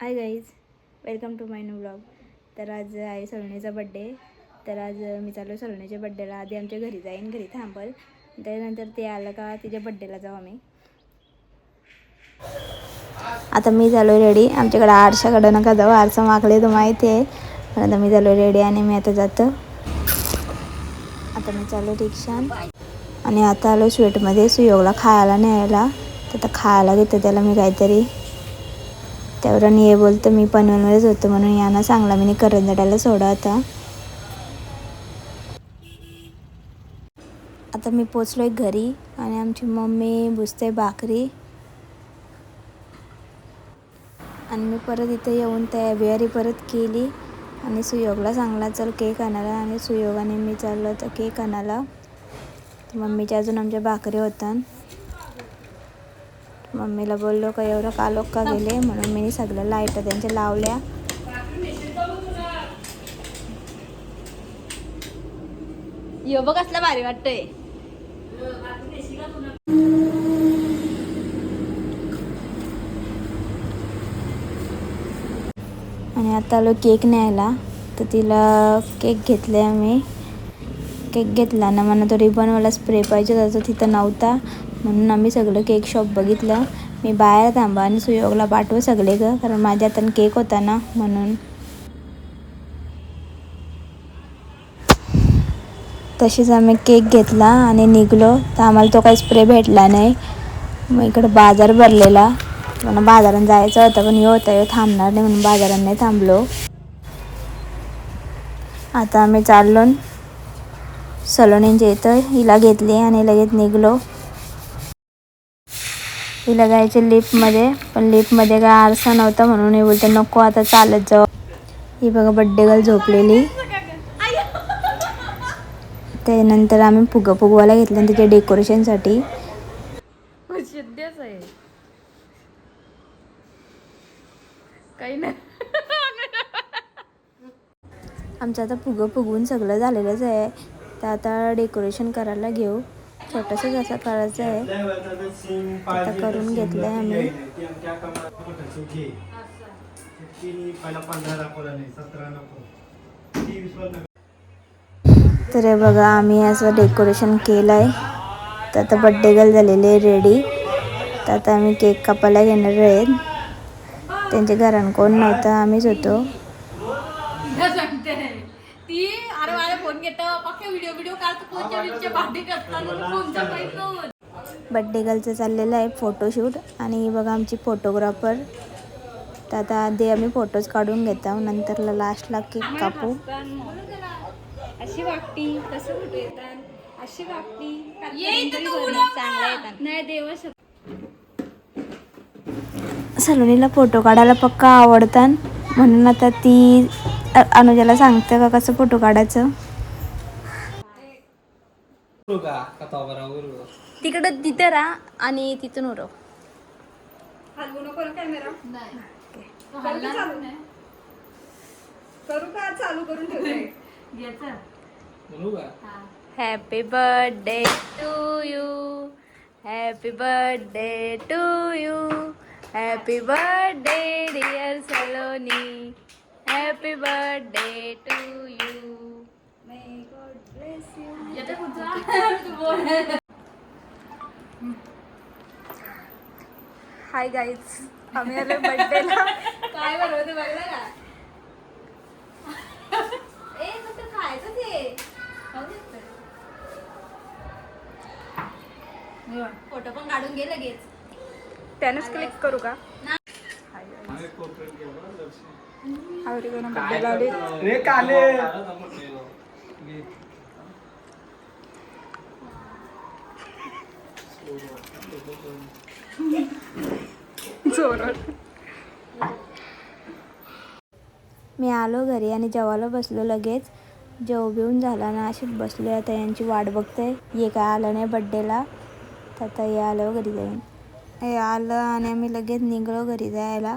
Hi guys welcome to my new blog तर आज आहे सलोनीचा बड्डे तर आज मी चालू सलोनीच्या बड्डेला आधी आमच्या घरी जाईन घरी थांबल. त्यानंतर ते आलं का तिच्या बड्डेला जाऊ आम्ही. आता मी झालो रेडी आमच्याकडे आरशाकडं नका जाऊ आरसा मागले तर माहिती आहे पण आता मी झालो रेडी आणि मी आता जातो. आता मी चालू रिक्षान. आणि आता आलो स्वीटमध्ये सुयोगला खायला न्यायला. तर आता खायला घेतो त्याला मी काहीतरी. त्यावर आणि हे बोलतं मी पनवेलमध्येच होतो म्हणून यांना सांगला मी करंजडाला सोडा आता. आता मी पोचलोय घरी आणि आमची मम्मी बुजते भाकरी. आणि मी परत इथे येऊन तयारी परत केली आणि सुयोगला सांगला चल केक आणायला. आणि सुयोगाने मी चाललो तर केक आणायला. मम्मीच्या अजून आमच्या भाकरी होतात मम्मीला बोललो का एवढं कालोख का गेले? म्हणून मी सगळ्या लाइट त्यांच्या लावल्या. यो बघ कसला भारी वाटतंय. आणि आता आलो केक न्यायला. तर तिला केक घेतले आम्ही. केक घेतला ना मला तो रिबनवाला स्प्रे पाहिजे होता तो तिथं नव्हता. म्हणून आम्ही सगळं केक शॉप बघितलं. मी बाहेर थांबा आणि सुयोगला पाठवू सगळे ग कारण माझ्या हातात केक होता ना म्हणून. तशीच आम्ही केक घेतला आणि निघलो. तर आम्हाला तो काही स्प्रे भेटला नाही. मग इकडं बाजार भरलेला. मला बाजारात जायचं होतं पण हे होतं थांबणार नाही म्हणून बाजारात नाही थांबलो. आता आम्ही चाललो सलोनींच्या इथं हिला घेतली आणि लगेच निघलो. हिला जायचे लिफ्टमध्ये पण लिफ्टमध्ये काय आरसा नव्हता म्हणून हे बोलते नको आता चालत जाऊ. ही बघा बड्डे गर्ल झोपलेली. त्यानंतर आम्ही फुगं फुगवायला घेतलं तिच्या डेकोरेशनसाठी काही नाही. आमचं आता फुगं फुगवून सगळं झालेलंच आहे. तर आता डेकोरेशन करायला घेऊ. छोटंसंच असं करायचं आहे आता करून घेतलं आहे आम्ही. तर हे बघा आम्ही असं डेकोरेशन केलं आहे तर आता बड्डे गर्ल झालेली आहे रेडी तर आता आम्ही केक कापायला घेणार आहेत. त्यांच्या घरात कोण नव्हतं आम्हीच होतो. ती अरे माझा फोन घेतो पक्के व्हिडिओ व्हिडिओ काढतो कोणत्या व्हिडिओच्या भांडी करतात फोनचा पैसे बड्डे गर्लचं चाललेलं आहे फोटोशूट आणि बघा आमची फोटोग्राफर तर आता आधी आम्ही फोटोज काढून घेतो नंतरला लास्टला केक कापू. अशी वागती कसं कुठे येतात? अशी वागती चांगला येतात. नाही देव सलोनीला फोटो काढायला पक्का आवडतात. म्हणून आता ती अनुजाला सांगते का कसं फोटो काढायचं? तिकडं तिथं राहा आणि तिथून उरव. Happy birthday to you happy birthday to you happy birthday dear Saloni happy birthday to you hi guys आम्ही आलो बड्डेला काय बनवते बघला का? ए फक्त खायचं ते. फोटो पण काढून घे लगेच. त्यानंच क्लिक करू का? आवडी करून बड्डे लावली रे काले. मी आलो घरी आणि जेवायला बसलो लगेच. जेव बिवून झाला ना अशीच बसलो आता यांची वाट बघते ये काय आलं नाही बड्डेला तर आता हे आलं घरी जाईन हे आलं आणि आम्ही लगेच निघलो घरी जायला.